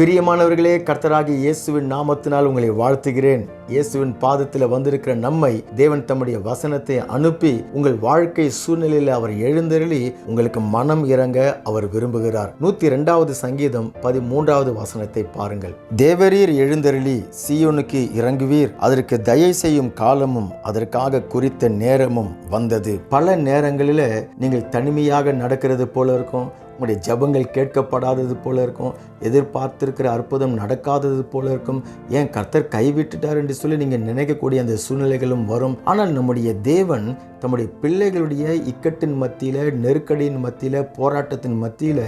பிரியமானவர்களே கர்த்தராகி இயேசுவின் நாமத்தினால் உங்களை வாழ்த்துகிறேன். இயேசுவின் பாதத்தில் வந்திருக்கிற நம்மை தேவன் தம்முடைய வசனத்தை அனுப்பி உங்கள் வாழ்க்கை சூழ்நிலையில் அவர் எழுந்தருளி உங்களுக்கு மனம் இறங்க அவர் விரும்புகிறார். நூத்தி இரண்டாவது சங்கீதம் பதிமூன்றாவது வசனத்தை பாருங்கள். தேவரீர் எழுந்தருளி சீயோனுக்கு இறங்குவீர். அதற்கு தயை செய்யும் காலமும் அதற்காக குறித்த நேரமும் வந்தது. பல நேரங்களில் நீங்கள் தனிமையாக நடக்கிறது போல இருக்கும். உங்களுடைய ஜபங்கள் கேட்கப்படாதது போல இருக்கும். எதிர்பார்த்திருக்கிற அற்புதம் நடக்காதது போல இருக்கும். ஏன் கர்த்தர் கைவிட்டுட்டார் என்று சொல்லி நீங்கள் நினைக்கக்கூடிய அந்த சூழ்நிலைகளும் வரும். ஆனால் நம்முடைய தேவன் தம்முடைய பிள்ளைகளுடைய இக்கட்டின் மத்தியில் நெருக்கடியின் மத்தியில் போராட்டத்தின் மத்தியில்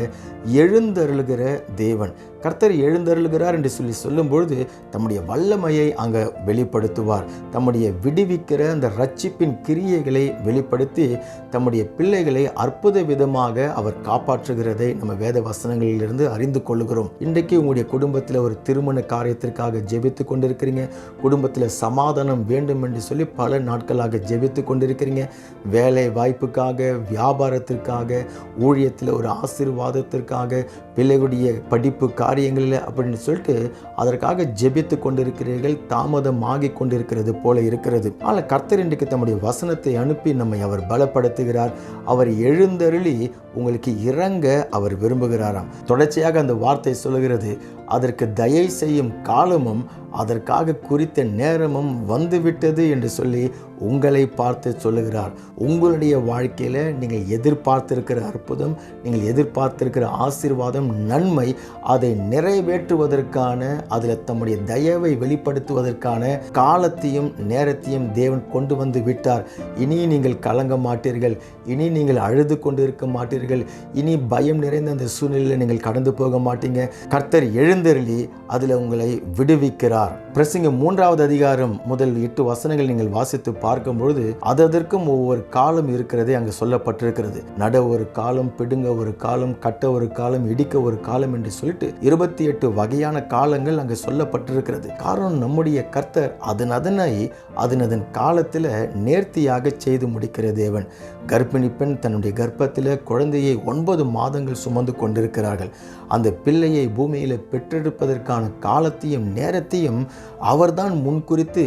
எழுந்தருளுகிற தேவன். கர்த்தர் எழுந்தருளுகிறார் என்று சொல்லி சொல்லும்பொழுது தம்முடைய வல்லமையை அங்கே வெளிப்படுத்துவார். தம்முடைய விடுவிக்கிற அந்த ரட்சிப்பின் கிரியைகளை வெளிப்படுத்தி தம்முடைய பிள்ளைகளை அற்புத விதமாக அவர் காப்பாற்றுகிறதை நம்ம வேத வசனங்களிலிருந்து அறிந்து கொள்கிறோம் இன்றைக்கு உங்களுடைய குடும்பத்தில் ஒரு திருமண காரியத்திற்காக ஜெபித்து கொண்டிருக்கிறீங்க. குடும்பத்தில் சமாதானம் வேண்டும் என்று சொல்லி பல நாட்களாக ஜெபித்து கொண்டிருக்கிறீங்க. வேலை வாய்ப்புக்காக வியாபாரத்திற்காக ஊழியத்தில் ஒரு ஆசீர்வாதத்திற்காக பிள்ளைகளுடைய படிப்புக்காக காரியங்களில் அப்படின்னு சொல்லிட்டு அதற்காக ஜெபித்து கொண்டிருக்கிறீர்கள் தாமதமாகி கொண்டிருக்கிறது போல இருக்கிறது. ஆனால் கர்த்தர் இன்றைக்கு தம்முடைய வசனத்தை அனுப்பி நம்மை அவர் பலப்படுத்துகிறார். அவர் எழுந்தருளி உங்களுக்கு இறங்க அவர் விரும்புகிறாராம். தொடர்ச்சியாக அந்த வார்த்தை சொல்லுகிறது அதற்கு தயை செய்யும் காலமும் அதற்காக குறித்த நேரமும் வந்துவிட்டது என்று சொல்லி உங்களை பார்த்து சொல்லுகிறார். உங்களுடைய வாழ்க்கையில் நீங்கள் எதிர்பார்த்திருக்கிற அற்புதம் நீங்கள் எதிர்பார்த்திருக்கிற ஆசீர்வாதம் நன்மை அதை நிறைவேற்றுவதற்கான அதில் தம்முடைய தயவை வெளிப்படுத்துவதற்கான காலத்தையும் நேரத்தையும் தேவன் கொண்டு வந்து விட்டார். இனி நீங்கள் கலங்க மாட்டீர்கள். இனி நீங்கள் அழுது கொண்டு இருக்க மாட்டீர்கள். இனி பயம் நிறைந்த அந்த சூழ்நிலையில் நீங்கள் கடந்து போக மாட்டீங்க. கர்த்தர் எழுந்தருளி அதில் உங்களை விடுவிக்கிறார். பிரசிங்க மூன்றாவது அதிகாரம் முதல் எட்டு வசனங்கள் நீங்கள் வாசித்து பார்க்கும் பொழுது அதற்கும் ஒவ்வொரு காலம் இருக்கிறதே அங்கு சொல்லப்பட்டிருக்கிறது. நட ஒரு காலம் பிடுங்க ஒரு காலம் கட்ட ஒரு காலம் இடிக்க ஒரு காலம் என்று சொல்லிட்டு இருபத்தி எட்டு வகையான காலங்கள் அங்கு சொல்லப்பட்டிருக்கிறது. காரணம் நம்முடைய கர்த்தர் அதன் அதனை அதன் அதன் காலத்தில் நேர்த்தியாக செய்து முடிக்கிற தேவன். கர்ப்பிணி பெண் தன்னுடைய கர்ப்பத்தில் குழந்தையை ஒன்பது மாதங்கள் சுமந்து கொண்டிருக்கிறார்கள். அந்த பிள்ளையை பூமியில் பெற்றெடுப்பதற்கான காலத்தையும் நேரத்தையும் அவர்தான் முன்குறித்து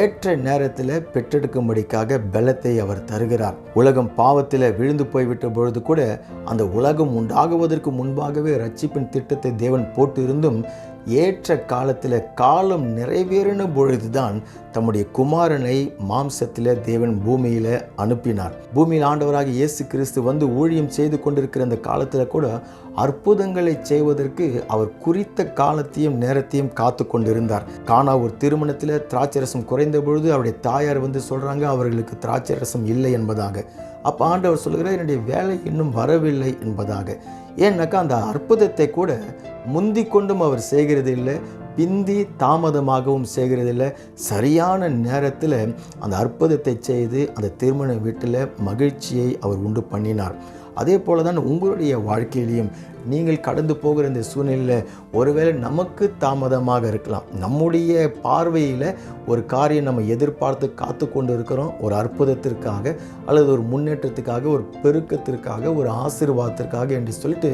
ஏற்ற நேரத்தில் பெற்றெடுக்கும்படிக்காக பலத்தை அவர் தருகிறார். உலகம் பாவத்தில் விழுந்து போய்விட்ட பொழுது கூட அந்த உலகம் உண்டாகுவதற்கு முன்பாகவே ரட்சிப்பின் திட்டத்தை தேவன் போட்டிருந்தும் ஏற்ற காலத்தில் காலம் நிறைவேறின பொழுதுதான் தம்முடைய குமாரனை மாம்சத்தில் தேவன் பூமியில் அனுப்பினார். பூமியில் ஆண்டவராக இயேசு கிறிஸ்து வந்து ஊழியம் செய்து கொண்டிருக்கிற அந்த காலத்தில் கூட அற்புதங்களை செய்வதற்கு அவர் குறித்த காலத்தையும் நேரத்தையும் காத்து கொண்டிருந்தார். காணா ஒரு திருமணத்தில் திராட்சரசம் குறைந்த பொழுது அவருடைய தாயார் வந்து சொல்கிறாங்க அவர்களுக்கு திராட்சரசம் இல்லை என்பதாக. அப்போ ஆண்டவர் சொல்கிறார் என்னுடைய வேலை இன்னும் வரவில்லை என்பதாக. ஏன்னாக்கா அந்த அற்புதத்தை கூட முந்தி கொண்டும் அவர் செய்கிறது இல்லை பிந்தி தாமதமாகவும் செய்கிறதில்ல சரியான நேரத்தில் அந்த அற்புதத்தை செய்து அந்த திருமண வீட்டில் மகிழ்ச்சியை அவர் உண்டு பண்ணினார். அதே போல தான் உங்களுடைய வாழ்க்கையிலையும் நீங்கள் கடந்து போகிற இந்த சூழ்நிலையில் ஒருவேளை நமக்கு தாமதமாக இருக்கலாம். நம்முடைய பார்வையில் ஒரு காரியம் நம்ம எதிர்பார்த்து காத்து கொண்டு இருக்கிறோம் ஒரு அற்புதத்திற்காக அல்லது ஒரு முன்னேற்றத்துக்காக ஒரு பெருக்கத்திற்காக ஒரு ஆசீர்வாதத்திற்காக என்று சொல்லிட்டு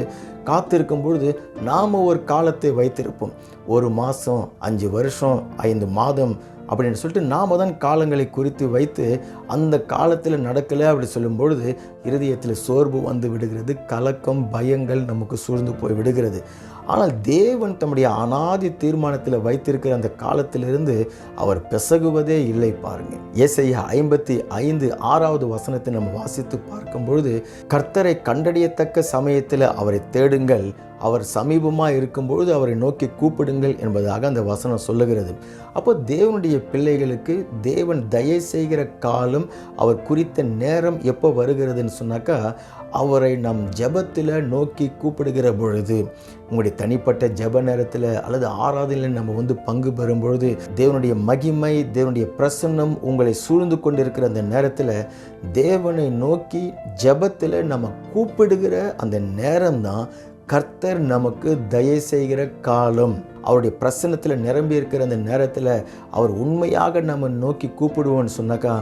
காத்திருக்கும் பொழுது நாம் ஒரு காலத்தை வைத்திருப்போம். ஒரு மாதம் அஞ்சு வருஷம் ஐந்து மாதம் அப்படின்னு சொல்லிட்டு நாம் தான் காலங்களை குறித்து வைத்து அந்த காலத்தில் நடக்கலை அப்படி சொல்லும் பொழுது இருதயத்தில் சோர்வு வந்து விடுகிறது கலக்கம் பயங்கள் நமக்கு சூழ்ந்து போய் விடுகிறது. ஆனால் தேவன் தம்முடைய அனாதி தீர்மானத்தில் வைத்திருக்கிற அந்த காலத்திலிருந்து அவர் பிசகுவதே இல்லை பாருங்க. ஏசையா ஐம்பத்தி ஐந்து ஆறாவது வசனத்தை நம்ம வாசித்து பார்க்கும் பொழுது கர்த்தரை கண்டறியத்தக்க சமயத்தில் அவரை தேடுங்கள் அவர் சமீபமாக இருக்கும்பொழுது அவரை நோக்கி கூப்பிடுங்கள் என்பதாக அந்த வசனம் சொல்லுகிறது. அப்போ தேவனுடைய பிள்ளைகளுக்கு தேவன் தயை செய்கிற காலம் அவர் குறித்த நேரம் எப்போ வருகிறதுன்னு சொன்னாக்கா அவரை நம் ஜெபத்தில் நோக்கி கூப்பிடுகிற பொழுது உங்களுடைய தனிப்பட்ட ஜெப நேரத்தில் அல்லது ஆராதனையில் நம்ம வந்து பங்கு பெறும் பொழுது தேவனுடைய மகிமை தேவனுடைய பிரசன்னம் உங்களை சூழ்ந்து கொண்டிருக்கிற அந்த நேரத்தில் தேவனை நோக்கி ஜெபத்தில் நம்ம கூப்பிடுகிற அந்த நேரம்தான் கர்த்தர் நமக்கு தயை செய்கிற காலம். அவருடைய பிரசனத்தில் நிரம்பி இருக்கிற அந்த நேரத்தில் அவர் உண்மையாக நம்ம நோக்கி கூப்பிடுவோம்னு சொன்னாக்கா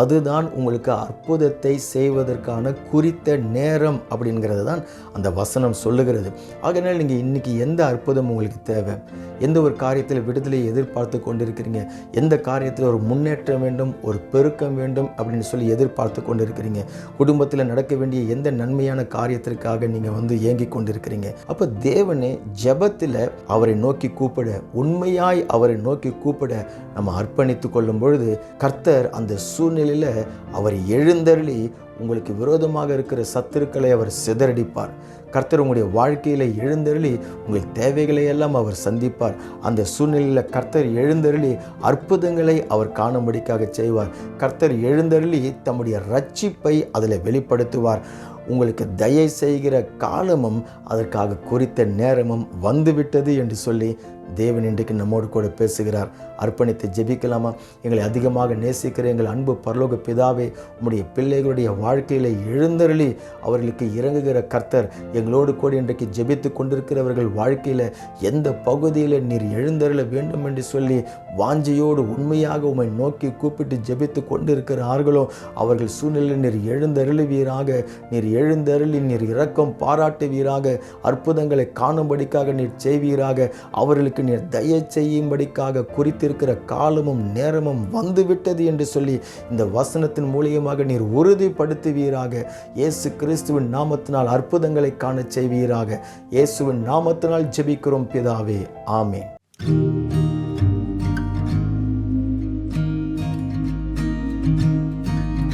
அதுதான் உங்களுக்கு அற்புதத்தை செய்வதற்கான குறித்த நேரம் அப்படிங்கிறது தான் அந்த வசனம் சொல்லுகிறது. ஆகையினால் நீங்கள் இன்றைக்கி எந்த அற்புதம் உங்களுக்கு தேவை? எந்த ஒரு காரியத்தில் விடுதலையை எதிர்பார்த்து கொண்டிருக்கிறீங்க? எந்த காரியத்தில் ஒரு முன்னேற்றம் வேண்டும் ஒரு பெருக்கம் வேண்டும் அப்படின்னு சொல்லி எதிர்பார்த்து கொண்டிருக்கிறீங்க? குடும்பத்தில் நடக்க வேண்டிய எந்த நன்மையான காரியத்திற்காக நீங்கள் வந்து ஏங்கி கொண்டிருக்கிறீங்க? அப்போ தேவனே ஜெபத்தில் அவரை நோக்கி கூப்பிட உண்மையாய் அவரை நோக்கி கூப்பிட நம்ம அர்ப்பணித்து கொள்ளும் பொழுது கர்த்தர் அந்த சூழ்நிலையில் அவர் எழுந்தருளி உங்களுக்கு விரோதமாக இருக்கிற சத்துருக்களை அவர் சிதறடிப்பார். கர்த்தர் உங்களுடைய வாழ்க்கையில் எழுந்தருளி உங்கள் தேவைகளை எல்லாம் அவர் சந்திப்பார். அந்த சூழ்நிலையில் கர்த்தர் எழுந்தருளி அற்புதங்களை அவர் காணும்படிக்காக செய்வார். கர்த்தர் எழுந்தருளி தம்முடைய ரட்சிப்பை அதில் வெளிப்படுத்துவார். உங்களுக்கு தயை செய்கிற காலமும் அதற்காக குறித்த நேரமும் வந்துவிட்டது என்று சொல்லி தேவன் இன்றைக்கு நம்மோடு கூட பேசுகிறார். அர்ப்பணித்து ஜெபிக்கலாமா? எங்களை அதிகமாக நேசிக்கிற எங்கள் அன்பு பரலோக பிதாவே உம்முடைய பிள்ளைகளுடைய வாழ்க்கையில் எழுந்தருளி அவர்களுக்கு இறங்குகிற கர்த்தர் எங்களோடு கூட இன்றைக்கு ஜெபித்து கொண்டிருக்கிறவர்கள் வாழ்க்கையில் எந்த பகுதியில் நீர் எழுந்தருள வேண்டும் என்று சொல்லி வாஞ்சையோடு உண்மையாக உம்மை நோக்கி கூப்பிட்டு ஜெபித்து கொண்டிருக்கிறார்களோ அவர்கள் சூழ்நிலையில் நீர் எழுந்தருளுவீராக நீர் எழுந்தருளி நீர் இரக்கம் பாராட்டுவீராக அற்புதங்களை காணும்படிக்காக நீர் செய்வீராக அவர்களுக்கு நீர் தய செய்யும்படிக்காக குறித்திருக்கிற காலமும் நேரமும் வந்துவிட்டது என்று சொல்லி இந்த வசனத்தின் மூலியமாக நீர் உறுதிப்படுத்துவீராக. இயேசு கிறிஸ்துவின் நாமத்தினால் அற்புதங்களை காண செய்வீராக. இயேசுவின் நாமத்தினால் ஜெபிக்கிறோம் பிதாவே. ஆமேன்.